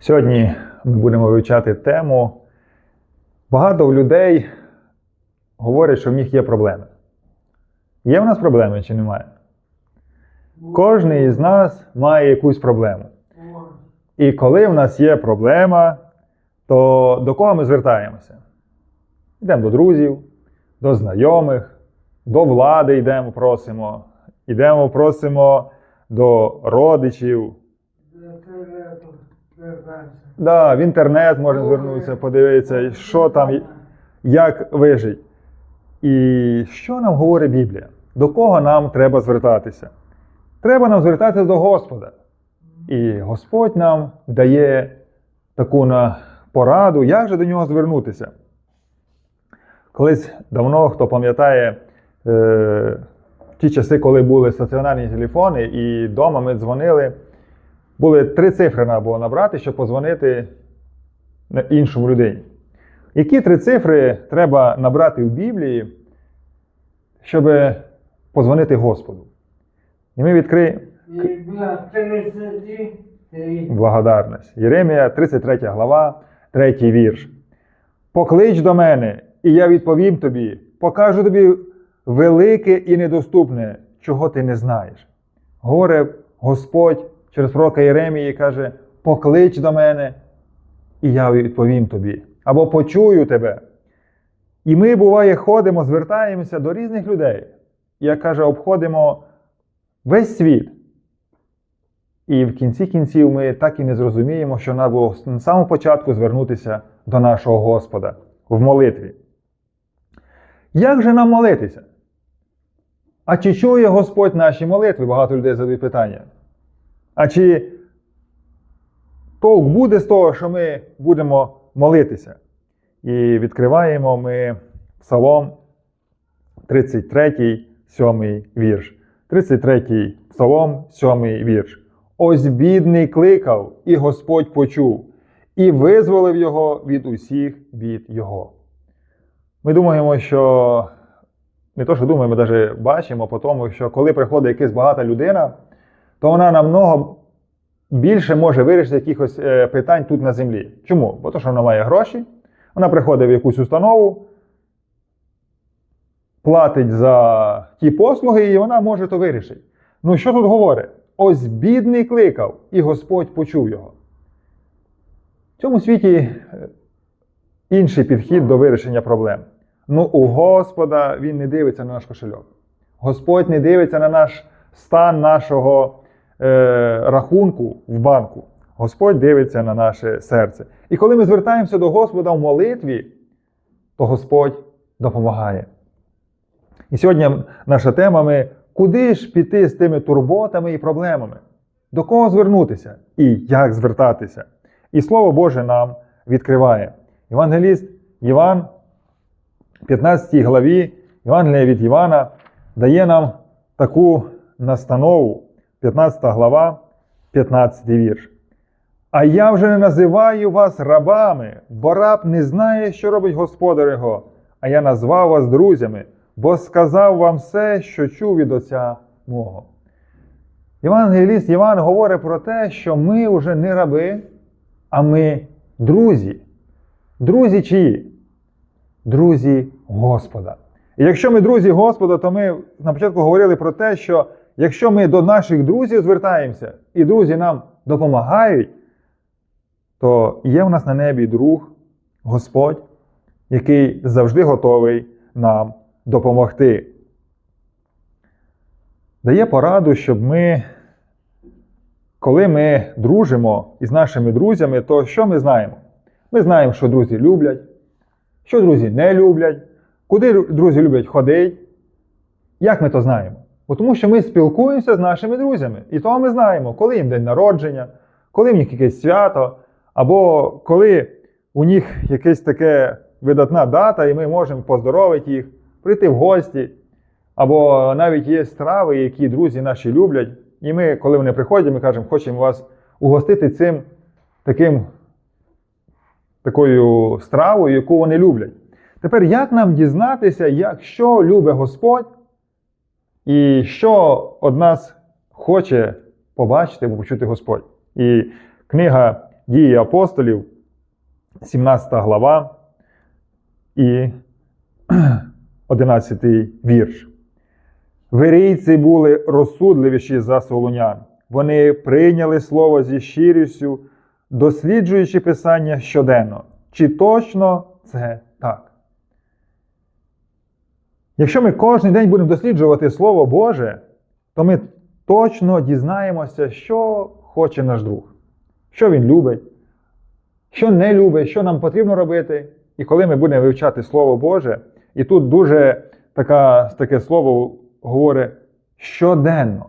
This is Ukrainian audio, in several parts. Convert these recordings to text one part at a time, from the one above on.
Сьогодні ми будемо вивчати тему. Багато людей говорять, що в них є проблеми. Є в нас проблеми чи немає? Кожен із нас має якусь проблему. І коли в нас є проблема, то до кого ми звертаємося? Йдемо до друзів, до знайомих, до влади йдемо, просимо, йдемо, просимо до родичів. Да, в інтернет можна звернутися, подивитися, що там, як вижить. І що нам говорить Біблія? До кого нам треба звертатися? Треба нам звертатися до Господа. І Господь нам дає таку на пораду, як же до нього звернутися. Колись давно, хто пам'ятає е, ті часи, коли були стаціонарні телефони, і вдома ми дзвонили, були три цифри треба було набрати, щоб позвонити на іншому людині. Які три цифри треба набрати в Біблії, щоб позвонити Господу? І ми відкриємо благодарність. Єремія, 33 глава, 3 вірш. Поклич до мене, і я відповім тобі, покажу тобі велике і недоступне, чого ти не знаєш. Говорить Господь через пророка Єремії каже: Поклич до мене, і я відповім тобі, або почую тебе. І ми, буває, ходимо, звертаємося до різних людей. Як каже, обходимо весь світ. І в кінці кінців ми так і не зрозуміємо, що треба було на самому початку звернутися до нашого Господа в молитві. Як же нам молитися? А чи чує Господь наші молитви? Багато людей задають питання. А чи толк буде з того, що ми будемо молитися? І відкриваємо ми Псалом 33, 7 вірш. 33 Псалом, 7 вірш. Ось бідний кликав, і Господь почув, і визволив його від усіх бід його. Ми думаємо, що не то, що думаємо, ми навіть бачимо по тому, що коли приходить якась багата людина, то вона намного більше може вирішити якихось е, питань тут на землі. Чому? Бо то, що вона має гроші, вона приходить в якусь установу, платить за ті послуги, і вона може то вирішити. Ну, що тут говорить? Ось бідний кликав, і Господь почув його. В цьому світі е, інший підхід до вирішення проблем. Ну, у Господа Він не дивиться на наш кошельок. Господь не дивиться на наш стан нашого е, рахунку в банку. Господь дивиться на наше серце. І коли ми звертаємося до Господа в молитві, то Господь допомагає. І сьогодні наша тема ми куди ж піти з тими турботами і проблемами? До кого звернутися і як звертатися? І Слово Боже нам відкриває. Євангеліст Іван, 15 главі, Євангелія від Івана, дає нам таку настанову, 15 глава, 15 вірш. А я вже не називаю вас рабами, бо раб не знає, що робить господар його, а я назвав вас друзями, бо сказав вам все, що чув від Отця мого. Євангеліст Іван говорить про те, що ми вже не раби, а ми друзі. Друзі чиї? Друзі Господа. І якщо ми друзі Господа, то ми на початку говорили про те, що якщо ми до наших друзів звертаємося, і друзі нам допомагають, то є в нас на небі друг, Господь, який завжди готовий нам допомогти. Дає пораду, щоб ми, коли ми дружимо із нашими друзями, то що ми знаємо? Ми знаємо, що друзі люблять, що друзі не люблять, куди друзі люблять ходити. Як ми то знаємо? Тому що ми спілкуємося з нашими друзями. І того ми знаємо, коли їм день народження, коли в них якесь свято, або коли у них якась таке видатна дата, і ми можемо поздоровити їх, прийти в гості. Або навіть є страви, які друзі наші люблять. І ми, коли вони приходять, ми кажемо, хочемо вас угостити цим таким, такою стравою, яку вони люблять. Тепер як нам дізнатися, як, що любить Господь, і що од нас хоче побачити або почути Господь? І книга Дії апостолів, 17 глава і 11 вірш. Вирійці були розсудливіші за солонян. Вони прийняли слово зі щирістю, досліджуючи Писання щоденно. Чи точно це? Якщо ми кожен день будемо досліджувати Слово Боже, то ми точно дізнаємося, що хоче наш друг, що він любить, що не любить, що нам потрібно робити. І коли ми будемо вивчати Слово Боже, і тут дуже така, таке слово говорить щоденно.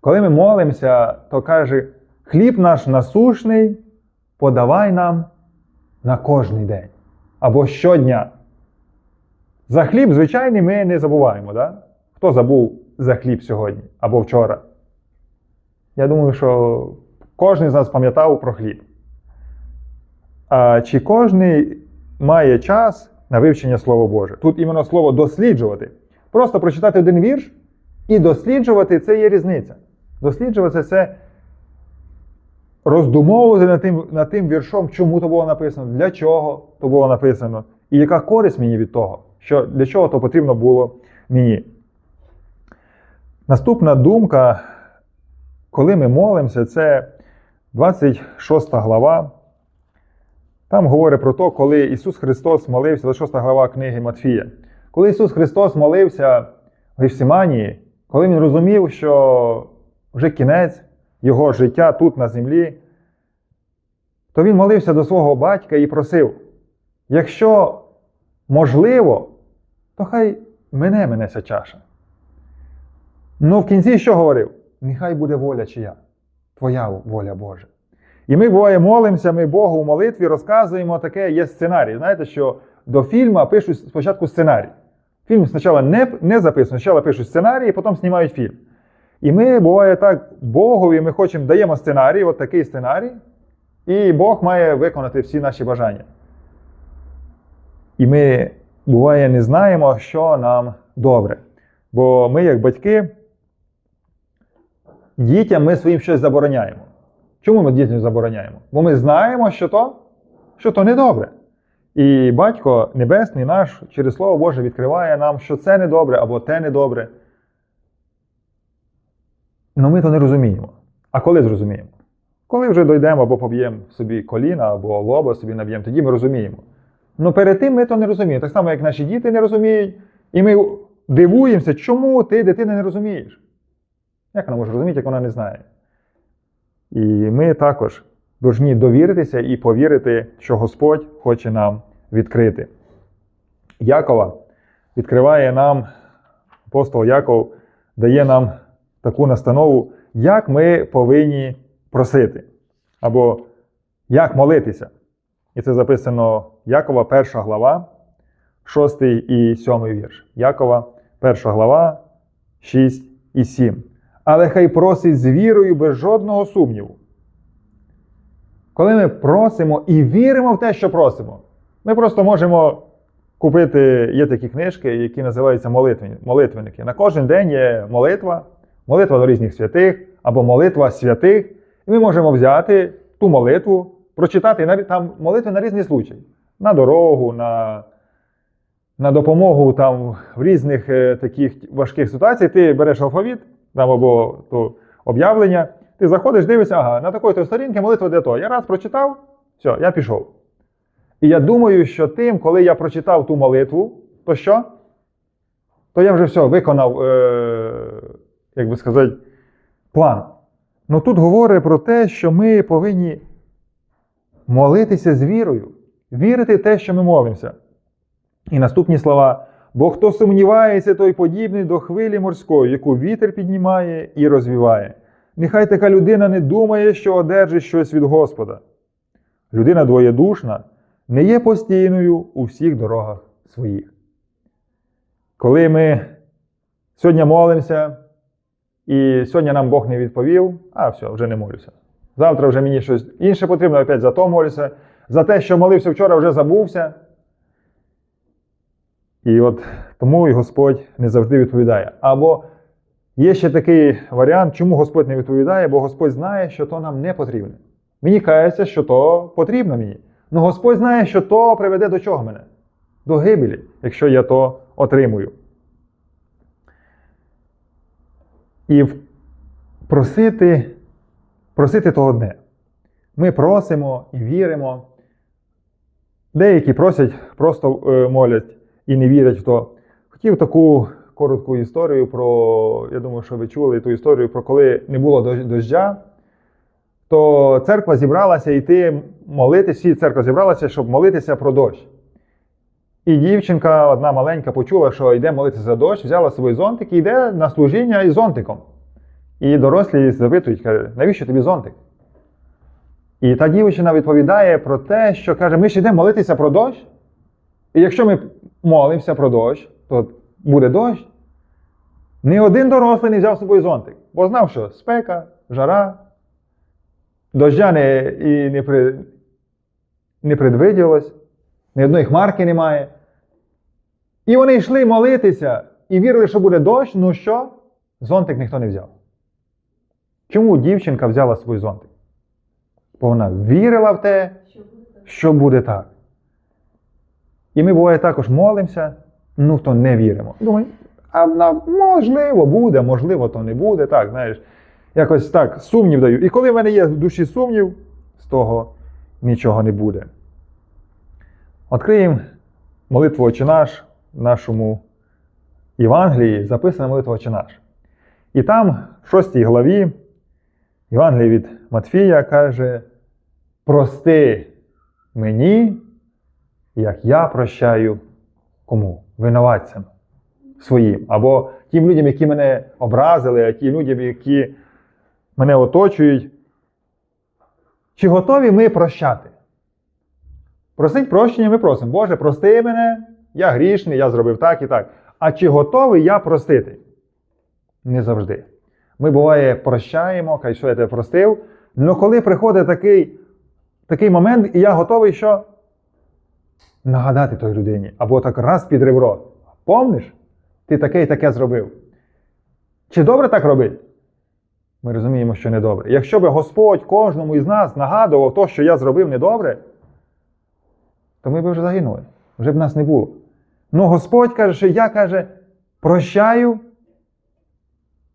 Коли ми молимося, то каже, хліб наш насушний, подавай нам на кожний день або щодня. За хліб, звичайний, ми не забуваємо. Да? Хто забув за хліб сьогодні або вчора? Я думаю, що кожен з нас пам'ятав про хліб. А чи кожен має час на вивчення Слова Боже? Тут іменно слово досліджувати. Просто прочитати один вірш і досліджувати це є різниця. Досліджувати це роздумовувати над тим, над тим віршом, чому то було написано, для чого то було написано, і яка користь мені від того, що для чого то потрібно було мені. Наступна думка, коли ми молимося, це 26 глава. Там говорить про те, коли Ісус Христос молився, 26 глава книги Матфія. Коли Ісус Христос молився в Гефсиманії, коли Він розумів, що вже кінець Його життя тут на землі, то Він молився до свого батька і просив: якщо можливо, то хай мене мене ця чаша. Ну в кінці що говорив? Нехай буде воля чия, Твоя воля Божа. І ми буває молимося, ми Богу у молитві розказуємо таке, є сценарій. Знаєте, що до фільму пишуть спочатку сценарій. Фільм спочатку не, не записано, спочатку пишуть сценарій, і потім знімають фільм. І ми, буває так, Богові ми хочемо, даємо сценарій, от такий сценарій, і Бог має виконати всі наші бажання. І ми, буває, не знаємо, що нам добре. Бо ми, як батьки, дітям ми своїм щось забороняємо. Чому ми дітям забороняємо? Бо ми знаємо, що то, що то недобре. І батько Небесний наш через Слово Боже відкриває нам, що це недобре або те недобре. Ну ми то не розуміємо. А коли зрозуміємо? Коли вже дійдемо або поб'ємо собі коліна, або лоба собі наб'ємо, тоді ми розуміємо. Ну перед тим ми то не розуміємо. Так само, як наші діти не розуміють, і ми дивуємося, чому ти, дитина, не розумієш. Як вона може розуміти, як вона не знає? І ми також повинні довіритися і повірити, що Господь хоче нам відкрити. Якова відкриває нам, апостол Яков дає нам таку настанову, як ми повинні просити, або як молитися. І це записано Якова, перша глава, 6 і 7 вірш. Якова, перша глава, 6 і 7 але хай просить з вірою без жодного сумніву. Коли ми просимо і віримо в те, що просимо, ми просто можемо купити, є такі книжки, які називаються молитвенники. На кожен день є молитва, молитва до різних святих або молитва святих. І ми можемо взяти ту молитву, прочитати там молитви на різні случаї. На дорогу, на на допомогу там, в різних е, таких важких ситуаціях. Ти береш алфавіт там або то об'явлення, ти заходиш, дивишся, ага, на такої то сторінки молитва для того. Я раз прочитав, все, я пішов. І я думаю, що тим, коли я прочитав ту молитву, то що? То я вже все виконав, е, як би сказати, план. Ну тут говорить про те, що ми повинні молитися з вірою, вірити в те, що ми молимося. І наступні слова. Бо хто сумнівається, той подібний до хвилі морської, яку вітер піднімає і розвіває. Нехай така людина не думає, що одержить щось від Господа. Людина двоєдушна не є постійною у всіх дорогах своїх. Коли ми сьогодні молимося, і сьогодні нам Бог не відповів, а все, вже не молюся. Завтра вже мені щось інше потрібно, опять за то молюся. За те, що молився вчора, вже забувся. І от тому і Господь не завжди відповідає. Або є ще такий варіант, чому Господь не відповідає, бо Господь знає, що то нам не потрібно. Мені кається, що то потрібно мені. Ну Господь знає, що то приведе до чого мене? До гибелі, якщо я то отримую. І просити, просити то одне. Ми просимо і віримо. Деякі просять, просто е, молять і не вірять в то. Хотів таку коротку історію про, я думаю, що ви чули ту історію про коли не було дождя, то церква зібралася йти молитися, всі церква зібралася, щоб молитися про дощ. І дівчинка, одна маленька, почула, що йде молитися за дощ, взяла свій зонтик і йде на служіння із зонтиком. І дорослі запитують, каже, навіщо тобі зонтик? І та дівчина відповідає про те, що каже, ми ж йдемо молитися про дощ. І якщо ми молимося про дощ, то буде дощ. Ні один дорослий не взяв з собою зонтик, бо знав, що спека, жара, дождя не, і не, при, не предвиділось, ні одної хмарки немає. І вони йшли молитися і вірили, що буде дощ, ну що? Зонтик ніхто не взяв. Чому дівчинка взяла свій зонтик? Бо вона вірила в те, що буде так. І ми буває також молимося, ну то не віримо. Думаю, а можливо, буде, можливо, то не буде. Так, знаєш, якось так, сумнів даю. І коли в мене є в душі сумнів, з того нічого не буде. Відкриємо молитву «Отче наш в нашому Євангелії, записана молитва «Отче наш. І там, в шостій главі, Євангелії від Матфія каже: прости мені, як я прощаю кому? Винуватцям своїм. Або тим людям, які мене образили, а тим людям, які мене оточують. Чи готові ми прощати? Просить прощення, ми просимо. Боже, прости мене, я грішний, я зробив так і так. А чи готовий я простити? Не завжди. Ми буває прощаємо, хай що я тебе простив. Але коли приходить такий, такий момент, і я готовий що? Нагадати той людині. Або так раз під ребро. Помниш? Ти таке і таке зробив. Чи добре так робити? Ми розуміємо, що недобре. Якщо би Господь кожному із нас нагадував то, що я зробив недобре, то ми б вже загинули. Вже б нас не було. Ну Господь каже, що я каже, прощаю.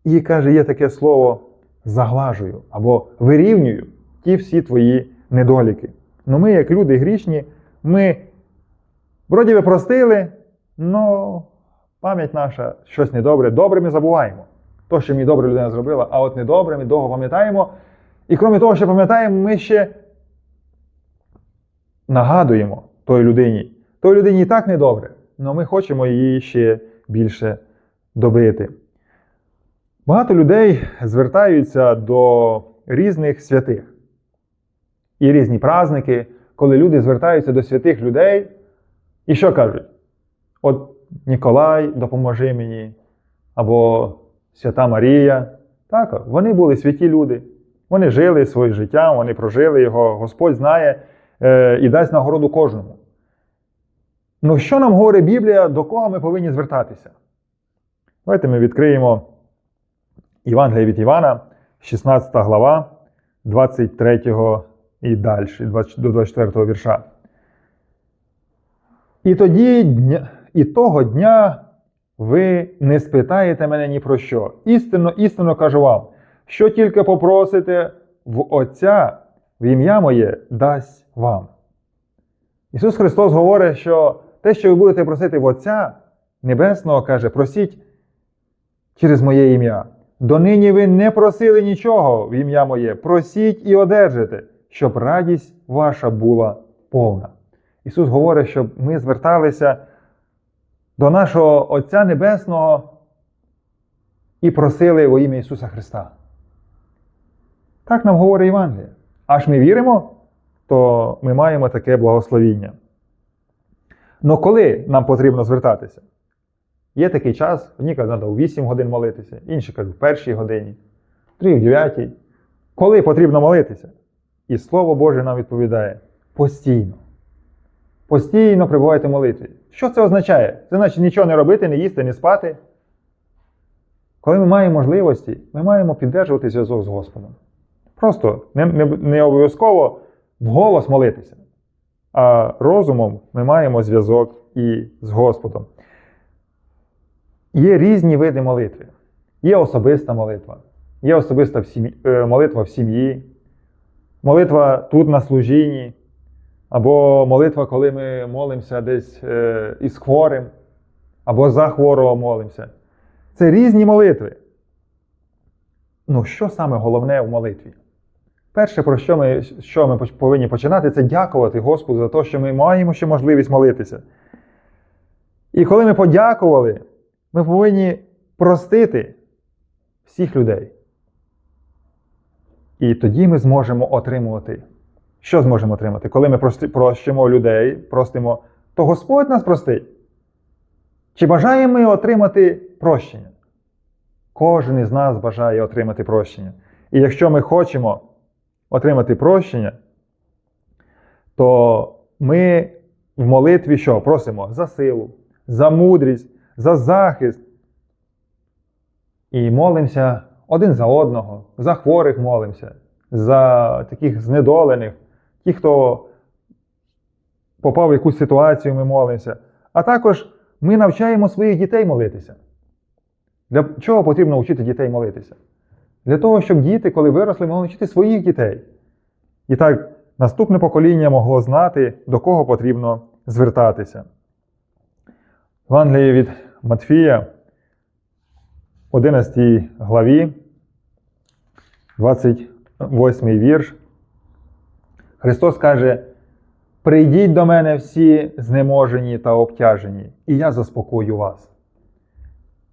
І каже, є таке слово заглажую або вирівнюю ті всі твої недоліки. Ну ми, як люди грішні, ми вроді би простили, але пам'ять наша щось недобре. Добре ми забуваємо. То, що мені добре людина зробила, а от недобре ми довго пам'ятаємо. І крім того, що пам'ятаємо, ми ще нагадуємо той людині. Той людині і так недобре, але ми хочемо її ще більше добити. Багато людей звертаються до різних святих. І різні праздники, коли люди звертаються до святих людей, і що кажуть? От Ніколай, допоможи мені, або Свята Марія. Так, вони були святі люди. Вони жили своє життя, вони прожили його, Господь знає е, і дасть нагороду кожному. Ну, що нам говорить Біблія, до кого ми повинні звертатися? Давайте ми відкриємо Євангелія від Івана, 16 глава, 23 і далі, до 24 вірша. І тоді і того дня ви не спитаєте мене ні про що. Істинно, істинно кажу вам, що тільки попросите в Отця в ім'я моє дасть вам. Ісус Христос говорить, що те, що ви будете просити в Отця Небесного, каже, просіть через моє ім'я. Донині ви не просили нічого в ім'я моє, просіть і одержите, щоб радість ваша була повна. Ісус говорить, щоб ми зверталися до нашого Отця Небесного і просили во ім'я Ісуса Христа. Так нам говорить Євангелія. Аж ми віримо, то ми маємо таке благословіння. Но коли нам потрібно звертатися? Є такий час, одні кажуть, треба у 8 годин молитися, інші кажуть, в першій годині, три в 9. Коли потрібно молитися? І Слово Боже нам відповідає постійно. Постійно прибувайте молитві. Що це означає? Це значить нічого не робити, не їсти, не спати. Коли ми маємо можливості, ми маємо піддержувати зв'язок з Господом. Просто не, не, не обов'язково вголос молитися. А розумом ми маємо зв'язок і з Господом. Є різні види молитви. Є особиста молитва, є особиста е, молитва в сім'ї, молитва тут на служінні, або молитва, коли ми молимося десь е, із хворим, або за хворого молимося. Це різні молитви. Ну, що саме головне в молитві? Перше, про що ми, що ми повинні починати, це дякувати Господу за те, що ми маємо ще можливість молитися. І коли ми подякували, ми повинні простити всіх людей. І тоді ми зможемо отримувати. Що зможемо отримати? Коли ми прощимо людей, простимо, то Господь нас простить. Чи бажаємо ми отримати прощення? Кожен із нас бажає отримати прощення. І якщо ми хочемо отримати прощення, то ми в молитві що? Просимо за силу, за мудрість, за захист. І молимося один за одного, за хворих молимося, за таких знедолених, ті, хто попав в якусь ситуацію, ми молимося. А також ми навчаємо своїх дітей молитися. Для чого потрібно вчити дітей молитися? Для того, щоб діти, коли виросли, могли вчити своїх дітей. І так наступне покоління могло знати, до кого потрібно звертатися. Евангеліє від Матфія, 11 главі, 28 вірш. Христос каже: Прийдіть до мене всі знеможені та обтяжені, і я заспокою вас.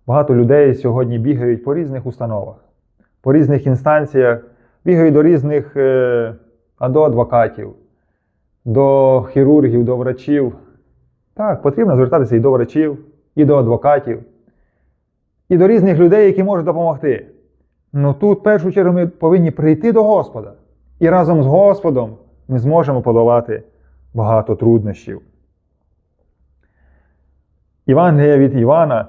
Багато людей сьогодні бігають по різних установах, по різних інстанціях, бігають до різних е, а до адвокатів, до хірургів, до врачів. Так, потрібно звертатися і до врачів, і до адвокатів, і до різних людей, які можуть допомогти. Ну тут, в першу чергу, ми повинні прийти до Господа. І разом з Господом ми зможемо подолати багато труднощів. Євангелія від Івана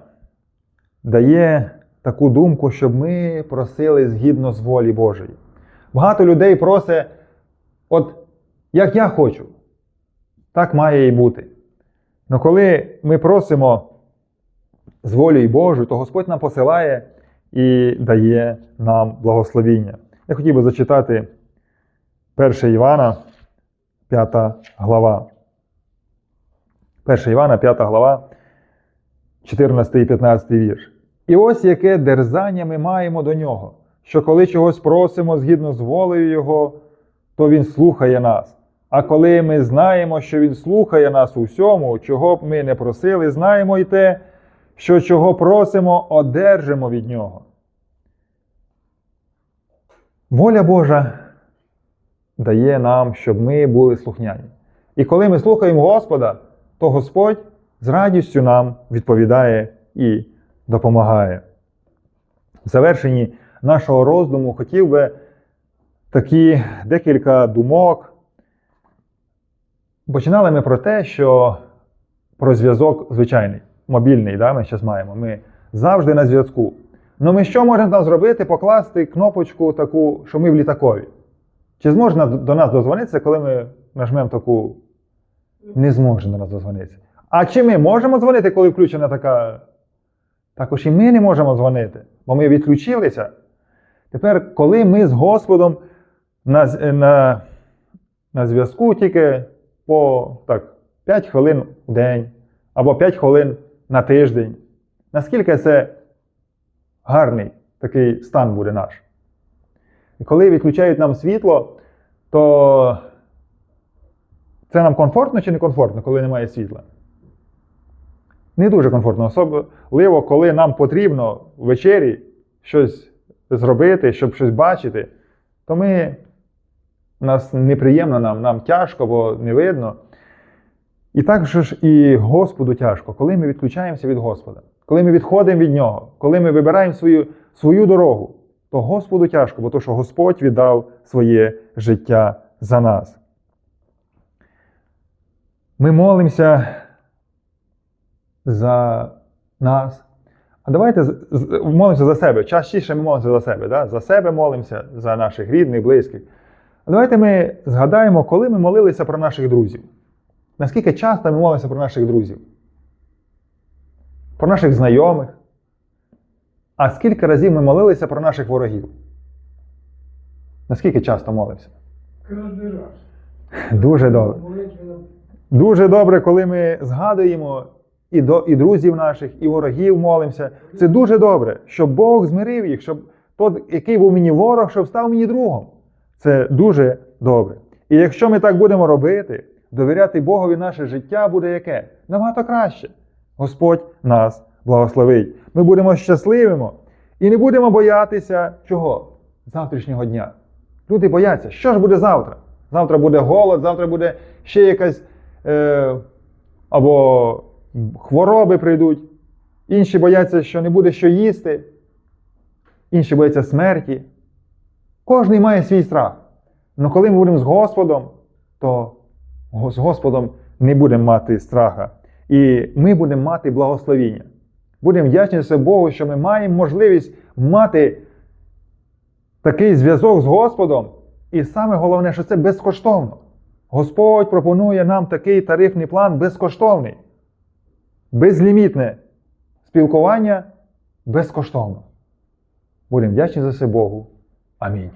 дає таку думку, щоб ми просили згідно з волі Божої. Багато людей просить, от як я хочу, так має і бути. Але коли ми просимо з волею Божою, то Господь нам посилає і дає нам благословіння. Я хотів би зачитати 1 Івана, 5 глава. 1 Івана, 5 глава, 14 і 15 вірш. І ось яке дерзання ми маємо до нього, що коли чогось просимо згідно з волею Його, то Він слухає нас. А коли ми знаємо, що Він слухає нас у всьому, чого б ми не просили, знаємо і те, що чого просимо, одержимо від Нього. Воля Божа дає нам, щоб ми були слухняні. І коли ми слухаємо Господа, то Господь з радістю нам відповідає і допомагає. В завершенні нашого роздуму хотів би такі декілька думок. Починали ми про те, що про зв'язок звичайний, мобільний, да, ми зараз маємо. Ми завжди на зв'язку. Ну ми що можемо там зробити? Покласти кнопочку таку, що ми в літакові. Чи зможе до нас дозвонитися, коли ми нажмемо таку. Не зможе до нас дозвонитися. А чи ми можемо дзвонити, коли включена така. Також і ми не можемо дзвонити, бо ми відключилися. Тепер, коли ми з Господом на, на, на зв'язку тільки по так, 5 хвилин в день або 5 хвилин на тиждень, наскільки це гарний такий стан буде наш? І коли відключають нам світло, то це нам комфортно чи не комфортно, коли немає світла? Не дуже комфортно, особливо, коли нам потрібно ввечері щось зробити, щоб щось бачити, то ми нас неприємно нам, нам тяжко, бо не видно. І також ж і Господу тяжко, коли ми відключаємося від Господа, коли ми відходимо від Нього, коли ми вибираємо свою, свою дорогу, то Господу тяжко, бо то, що Господь віддав своє життя за нас. Ми молимося за нас, А давайте молимося за себе. Частіше ми молимося за себе. Да? За себе молимося, за наших рідних, близьких. А давайте ми згадаємо, коли ми молилися про наших друзів. Наскільки часто ми молимося про наших друзів? Про наших знайомих. А скільки разів ми молилися про наших ворогів? Наскільки часто молився? Кожен раз. Дуже добре. Дуже добре, коли ми згадуємо і, до, і друзів наших, і ворогів молимося. Це дуже добре, щоб Бог змирив їх, щоб той, який був мені ворог, щоб став мені другом. Це дуже добре. І якщо ми так будемо робити, довіряти Богові наше життя буде яке? Набагато краще. Господь нас благословить. Ми будемо щасливими і не будемо боятися чого? Завтрашнього дня. Люди бояться, що ж буде завтра? Завтра буде голод, завтра буде ще якась е, або хвороби прийдуть. Інші бояться, що не буде що їсти, інші бояться смерті. Кожний має свій страх. Але коли ми будемо з Господом, то з Господом не будемо мати страха. І ми будемо мати благословіння. Будемо вдячні за Богу, що ми маємо можливість мати такий зв'язок з Господом. І саме головне, що це безкоштовно. Господь пропонує нам такий тарифний план безкоштовний, безлімітне спілкування безкоштовно. Будемо вдячні за це Богу. Амінь.